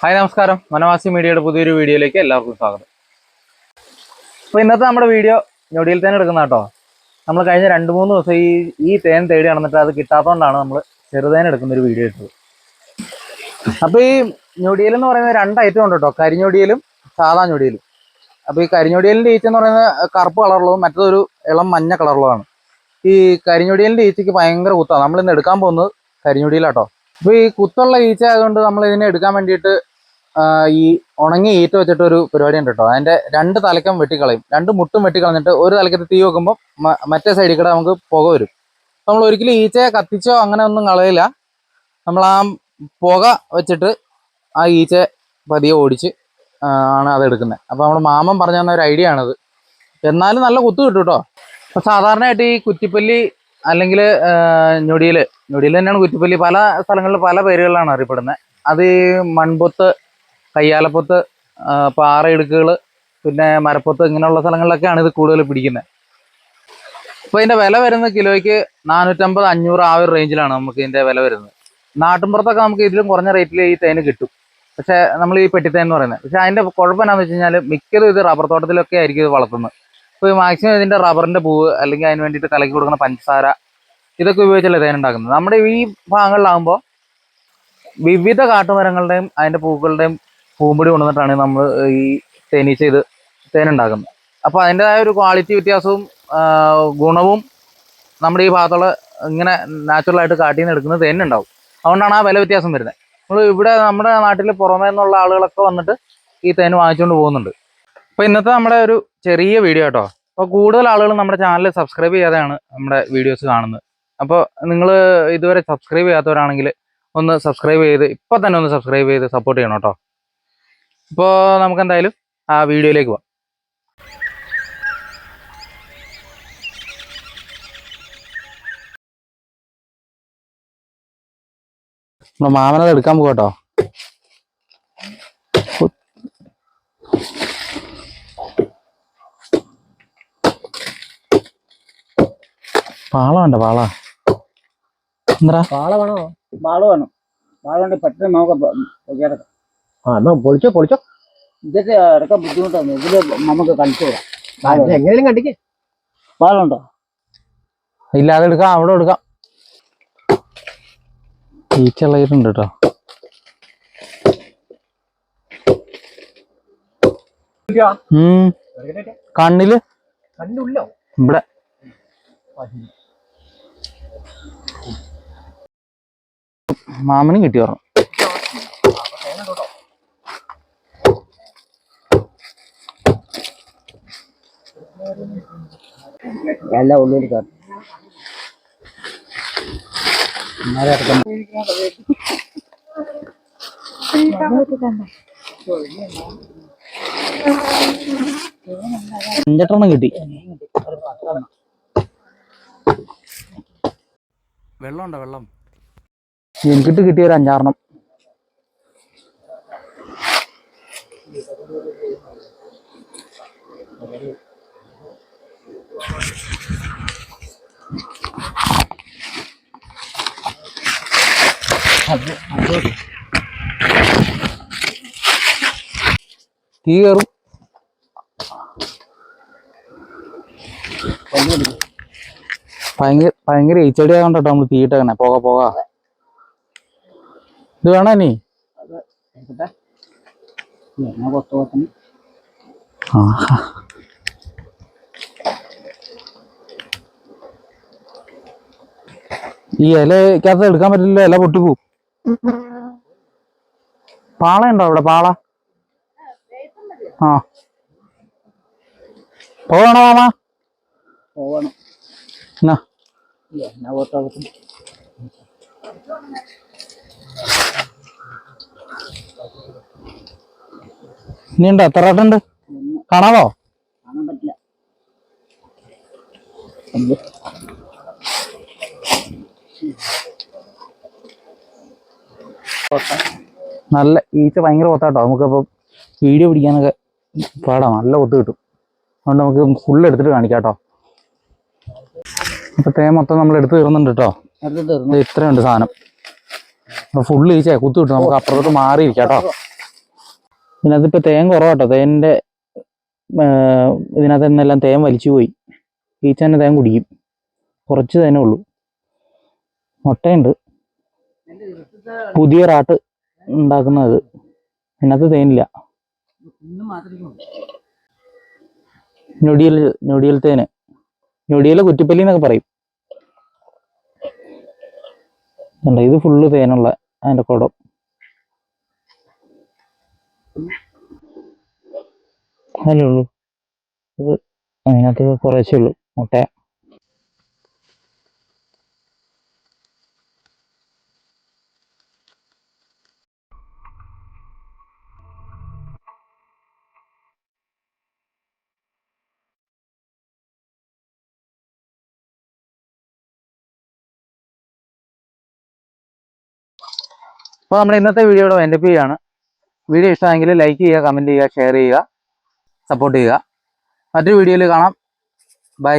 Hi നമസ്കാരം. വനവാസി മീഡിയയുടെ പുതിയൊരു വീഡിയോയിലേക്ക് എല്ലാവർക്കും സ്വാഗതം. അപ്പോൾ ഇന്നത്തെ നമ്മുടെ വീഡിയോ ഞൊടിയിൽ തന്നെ എടുക്കുന്ന കേട്ടോ. നമ്മൾ കഴിഞ്ഞ രണ്ട് മൂന്ന് ദിവസം ഈ ഈ തേൻ തേടി നടന്നിട്ട് അത് കിട്ടാത്തതുകൊണ്ടാണ് നമ്മൾ ചെറുതേൻ എടുക്കുന്ന ഒരു വീഡിയോ ഇട്ടത്. അപ്പോൾ ഈ ഞൊടിയൽ എന്ന് പറയുന്നത് രണ്ട് ഐറ്റം ഉണ്ട് കേട്ടോ. കരിഞ്ഞൊടിയലും സാധാ ഞൊടിയലും. അപ്പോൾ ഈ കരിഞ്ഞൊടിയലിന്റെ ഈച്ച എന്ന് പറയുന്നത് കറുപ്പ് കളറുള്ളതും മറ്റൊരു ഇളം മഞ്ഞ കളറുള്ളതാണ്. ഈ കരിഞ്ഞൊടിയലിന്റെ ഈച്ചയ്ക്ക് ഭയങ്കര കുത്താണ്. നമ്മൾ ഇന്ന് എടുക്കാൻ പോകുന്നത് കരിഞ്ഞൊടിയിലാട്ടോ അപ്പോൾ ഈ കുത്തുള്ള ഈച്ച ആയതുകൊണ്ട് നമ്മൾ ഇതിനെ എടുക്കാൻ വേണ്ടിയിട്ട് ഈ ഉണങ്ങി ഈറ്റ വെച്ചിട്ട് ഒരു പരിപാടി ഉണ്ട് കേട്ടോ. അതിന്റെ രണ്ട് തലക്കം വെട്ടിക്കളയും. രണ്ട് മുട്ടും വെട്ടിക്കളഞ്ഞിട്ട് ഒരു തലക്കത്ത് തീ വെക്കുമ്പോൾ മറ്റേ സൈഡിൽ കൂടെ നമുക്ക് പുക വരും. നമ്മൾ ഒരിക്കലും ഈച്ചയെ കത്തിച്ചോ അങ്ങനെ ഒന്നും കളയില്ല. നമ്മൾ ആ പുക വെച്ചിട്ട് ആ ഈച്ചയെ പതിയെ ഓടിച്ച് ആണ് അത് എടുക്കുന്നത്. അപ്പോൾ നമ്മൾ മാമൻ പറഞ്ഞു തന്ന ഒരു ഐഡിയ ആണത്. എന്നാലും നല്ല കുത്തു കിട്ടും കേട്ടോ. അപ്പോൾ സാധാരണയായിട്ട് ഈ കുറ്റിപ്പല്ലി അല്ലെങ്കിൽ ഞൊടിയിൽ ഞൊടിയിൽ തന്നെയാണ് കുറ്റിപ്പല്ലി. പല സ്ഥലങ്ങളിൽ പല പേരുകളിലാണ് അറിയപ്പെടുന്നത്. അത് മൺപൊത്ത് കയ്യാലപ്പൊത്ത് പാറ പാറയിടുക്കുകൾ പിന്നെ മരപ്പുറത്ത് ഇങ്ങനെയുള്ള സ്ഥലങ്ങളിലൊക്കെയാണ് ഇത് കൂടുതൽ പിടിക്കുന്നത് അപ്പോൾ ഇതിന്റെ വില വരുന്നത് കിലോയ്ക്ക് നാനൂറ്റമ്പത് അഞ്ഞൂറ് ആ ഒരു റേഞ്ചിലാണ് നമുക്ക് ഇതിന്റെ വില വരുന്നത്. നാട്ടിൻപുറത്തൊക്കെ നമുക്ക് ഇതിലും കുറഞ്ഞ റേറ്റിൽ ഈ തേന് കിട്ടും. പക്ഷേ നമ്മൾ ഈ പെട്ടിത്തേൻ എന്ന് പറയുന്നത്. പക്ഷേ അതിന്റെ കുഴപ്പം എന്താണെന്ന് വെച്ച് കഴിഞ്ഞാൽ മിക്കതും ഇത് റബ്ബർ തോട്ടത്തിലൊക്കെ ആയിരിക്കും ഇത് വളർത്തുന്നത്. അപ്പോൾ മാക്സിമം ഇതിന്റെ റബ്ബറിന്റെ പൂവ് അല്ലെങ്കിൽ അതിന് വേണ്ടിയിട്ട് കലക്കി കൊടുക്കുന്ന പഞ്ചസാര ഇതൊക്കെ ഉപയോഗിച്ചല്ലേ തേൻ ഉണ്ടാക്കുന്നത്? നമ്മുടെ ഈ ഭാഗങ്ങളിലാകുമ്പോൾ വിവിധ കാട്ടുമരങ്ങളുടെയും അതിന്റെ പൂക്കളുടെയും പൂമ്പൊടി കൊണ്ടുവന്നിട്ടാണ് നമ്മൾ ഈ തേനീച്ച ഇത് തേനുണ്ടാക്കുന്നത്. അപ്പോൾ അതിന്റെതായ ഒരു ക്വാളിറ്റി വ്യത്യാസവും ഗുണവും നമ്മുടെ ഈ ഭാഗത്തുള്ള ഇങ്ങനെ നാച്ചുറലായിട്ട് കാട്ടിൽ നിന്ന് എടുക്കുന്ന തേനുണ്ടാവും. അതുകൊണ്ടാണ് ആ വില വ്യത്യാസം വരുന്നത്. നമ്മൾ ഇവിടെ നമ്മുടെ നാട്ടിൽ പുറമേ നിന്നുള്ള ആളുകളൊക്കെ വന്നിട്ട് ഈ തേൻ വാങ്ങിച്ചുകൊണ്ട് പോകുന്നുണ്ട്. അപ്പോൾ ഇന്നത്തെ നമ്മുടെ ഒരു ചെറിയ വീഡിയോ കേട്ടോ അപ്പോൾ കൂടുതൽ ആളുകൾ നമ്മുടെ ചാനൽ സബ്സ്ക്രൈബ് ചെയ്യാതെയാണ് നമ്മുടെ വീഡിയോസ് കാണുന്നത്. അപ്പോൾ നിങ്ങൾ ഇതുവരെ സബ്സ്ക്രൈബ് ചെയ്യാത്തവരാണെങ്കിൽ ഒന്ന് സബ്സ്ക്രൈബ് ചെയ്ത് ഇപ്പം തന്നെ ഒന്ന് സബ്സ്ക്രൈബ് ചെയ്ത് സപ്പോർട്ട് ചെയ്യണം കേട്ടോ ഇപ്പോൾ നമുക്ക് എന്തായാലും ആ വീഡിയോയിലേക്ക് പോവാം. നമ്മുടെ മാമനത് എടുക്കാൻ പോകട്ടോ പാള വേണ്ട പാള. എന്താ പാള വേണോ? പാള വേണം. പാള വേണ്ട പെട്ടെന്ന് നമുക്ക് ആ എന്നാ പൊളിച്ചോ പൊളിച്ചോ. ഇതൊക്കെ ഇടയ്ക്കാൻ ബുദ്ധിമുട്ടാണ് ഇതിൽ നമുക്ക് കളിച്ചു വിടാം എങ്ങനെയും കണ്ടിക്ക്. പാലുണ്ടോ? ഇല്ല അത് എടുക്കാം അവിടെ എടുക്കാം. ഈച്ചുള്ളയിട്ടുണ്ട് കേട്ടോ. കണ്ണിൽ? ഇവിടെ. മാമനും കിട്ടി പറഞ്ഞു എല്ലാം ഉള്ളിൽ കയറും. അഞ്ചെട്ടെണ്ണം കിട്ടി. വെള്ളം ഉണ്ടോ വെള്ളം? എനിക്കിട്ട് കിട്ടിയ ഒരു അഞ്ചാറെണ്ണം. തീ കയറും ഭയങ്കര ഭയങ്കര എച്ചടി ആകണ്ട കേട്ടോ നമ്മൾ തീയിട്ടേക്കണേ പോക പോക. ഇത് വേണോ നീ കൊത്തിന് ഈ ഇലക്കകത്ത് എടുക്കാൻ പറ്റില്ല ഇല പൊട്ടിപ്പോവും. പാള ഉണ്ടോ അവിടെ? പാള? ആ. പോവണോ മാമ? പോകണം എന്നാ. എത്ര വട്ടം ഉണ്ട് കാണാവോ? കാണാൻ പറ്റില്ല. നല്ല ഈച്ച ഭയങ്കര ഒത്താട്ടോ നമുക്കപ്പോൾ വീഡിയോ പിടിക്കാനൊക്കെ പാടാം. നല്ല ഒത്ത് കിട്ടും. അതുകൊണ്ട് നമുക്ക് ഫുൾ എടുത്തിട്ട് കാണിക്കാം കേട്ടോ അപ്പോൾ തേ മൊത്തം നമ്മൾ എടുത്ത് തീർന്നുണ്ട് കേട്ടോ ഇത്രയുണ്ട് സാധനം. ഫുള്ള് ഈച്ച കുത്തു കിട്ടും. നമുക്ക് അപ്പുറത്തോട്ട് മാറിയിരിക്കാം കേട്ടോ ഇതിനകത്ത് ഇപ്പൊ തേൻ കുറവാട്ടോ. തേന്റെ ഇതിനകത്ത് നിന്നെല്ലാം തേൻ വലിച്ചു പോയി. ഈച്ച തന്നെ തേൻ കുടിക്കും. കുറച്ച് തേനേ ഉള്ളൂ. മുട്ടയുണ്ട്. പുതിയ റാട്ട് ഉണ്ടാക്കുന്നത്. ഇതിനകത്ത് തേനില്ല. ഞൊടിയൽ ഞൊടിയൽ തേന്. ഞൊടിയൽ കുറ്റിപ്പല്ലി എന്നൊക്കെ പറയും. ഇത് ഫുള്ള് തേനുള്ള അതിന്റെ കുടം. അതിനുള്ളൂ ഉള്ളൂ. ഇത് അതിനകത്ത് കുറേശ്ശേ ഉള്ളൂ. മുട്ട. അപ്പോൾ നമ്മുടെ ഇന്നത്തെ വീഡിയോ ഇവിടെ വൈൻഡപ്പ് ചെയ്യുകയാണ് വീഡിയോ ഇഷ്ടമായെങ്കിൽ ലൈക്ക് ചെയ്യുക കമന്റ് ചെയ്യുക ഷെയർ ചെയ്യുക സപ്പോർട്ട് ചെയ്യുക. മറ്റൊരു വീഡിയോയിൽ കാണാം. ബൈ